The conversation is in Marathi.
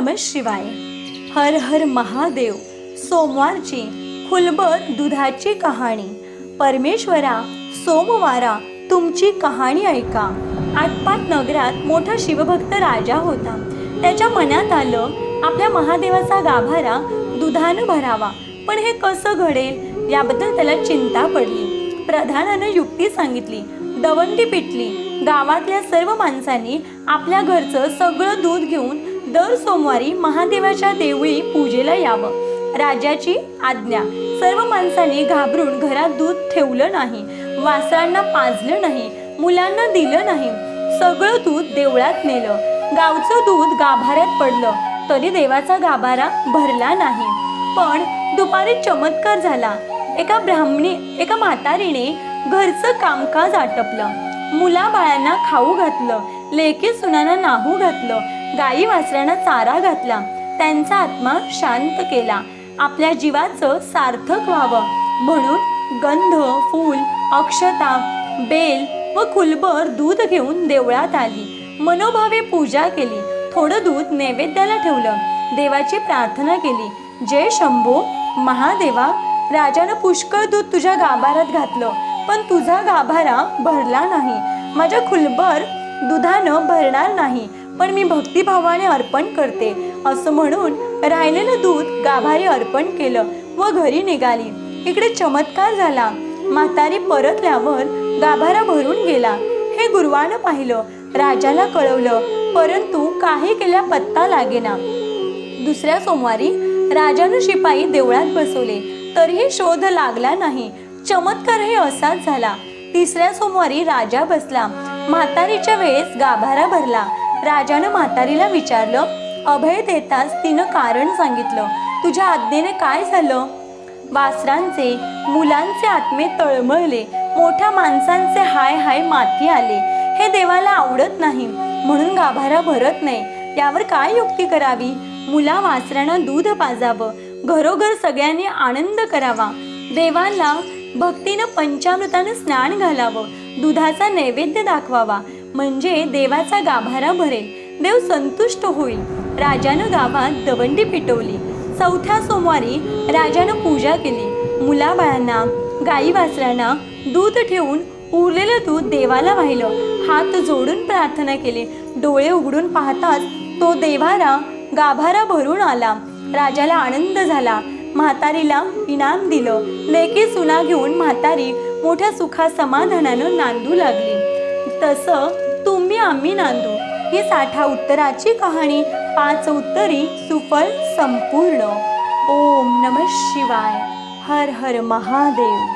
नम शिवाय. हर हर महादेव सोमवारची खुलबर दुधाची कहाणी. परमेश्वरा सोमवारा तुमची कहाणी ऐका. आटपाट नगरात मोठा शिवभक्त राजा होता. त्याच्या मनात आलं आपल्या महादेवाचा गाभारा दुधानं भरावा. पण हे कसं घडेल याबद्दल त्याला चिंता पडली. प्रधानानं युक्ती सांगितली दवंडी पिटली. गावातल्या सर्व माणसांनी आपल्या घरचं सगळं दूध घेऊन दर सोमवारी महादेवाच्या देवळी पूजेला यावं. राजाची आज्ञा. सर्व माणसांनी घाबरून घरात दूध ठेवलं नाही. वासरांना पाजलं नाही. मुलांना दिलं नाही. सगळं दूध देवळात नेलं. गावचं दूध गाभाऱ्यात पडलं. तरी देवाचा गाभारा भरला नाही. पण दुपारी चमत्कार झाला. एका ब्राह्मणी एका म्हातारीने घरचं कामकाज आटपलं. मुलाबाळांना खाऊ घातलं. लेकी सुनांना नाहू घातलं. गाई वासरांना चारा घातला. त्यांचा आत्मा शांत केला. आपल्या जीवाचं सार्थक व्हावं. म्हणून गंध फूल अक्षता बेल व खुलबर दूध घेऊन देवळात आली. मनोभावे पूजा केली. थोडं दूध नैवेद्याला ठेवलं. देवाची प्रार्थना केली. जय शंभो महादेवा राजानं पुष्कळ दूध तुझ्या गाभाऱ्यात घातलं. पण तुझा गाभारा भरला नाही. माझ्या खुलबर दुधानं भरणार नाही. पण मी भक्तिभावाने अर्पण करते. असं म्हणून राहिलेलं दूध गाभारी अर्पण केलं व घरी निघाली. इकडे चमत्कार झाला. म्हातारी परतल्यावर गाभारा भरून गेला. हे गुरुवानं पाहिलं. राजाला कळवलं. परंतु काही केल्या पत्ता लागेना. दुसऱ्या सोमवारी राजानं शिपाई देवळात बसवले. तरीही शोध लागला नाही. चमत्कार हे असाच झाला. तिसऱ्या सोमवारी राजा बसला. म्हातारीच्या वेळेस गाभारा भरला. राजानं म्हातारीला विचारलं अभय देताच तिनं कारण सांगितलं. तुझ्या आज्ञेने काय झालं? वासरांचे मुलांचे आत्मे तळमळले. मोठ्या माणसांचे हाय हाय माती आले. हे देवाला आवडत नाही म्हणून गाभारा भरत नाही. यावर काय युक्ती करावी? मुला वासरांना दूध पाजावं. घरोघर सगळ्यांनी आनंद करावा. देवाला भक्तीनं पंचामृतानं स्नान घालावं. दुधाचा नैवेद्य दाखवावा. म्हणजे देवाचा गाभारा भरेल. देव संतुष्ट होईल. राजानं गावात दवंडी पिटवली. चौथ्या सोमवारी राजानं पूजा केली. मुलाबाळांना गाई वासरांना दूध ठेवून उरलेलं दूध देवाला वाहिलं. हात जोडून प्रार्थना केली. डोळे उघडून पाहताच तो देवारा गाभारा भरून आला. राजाला आनंद झाला. म्हातारीला इनाम दिलं. लेकी सुना घेऊन म्हातारी मोठ्या सुखा समाधानानं नांदू लागली. तसं तुम्ही आम्ही नांदू. ही साठा उत्तराची कहाणी. पाच उत्तरी सुफल संपूर्ण. ओम नम शिवाय. हर हर महादेव.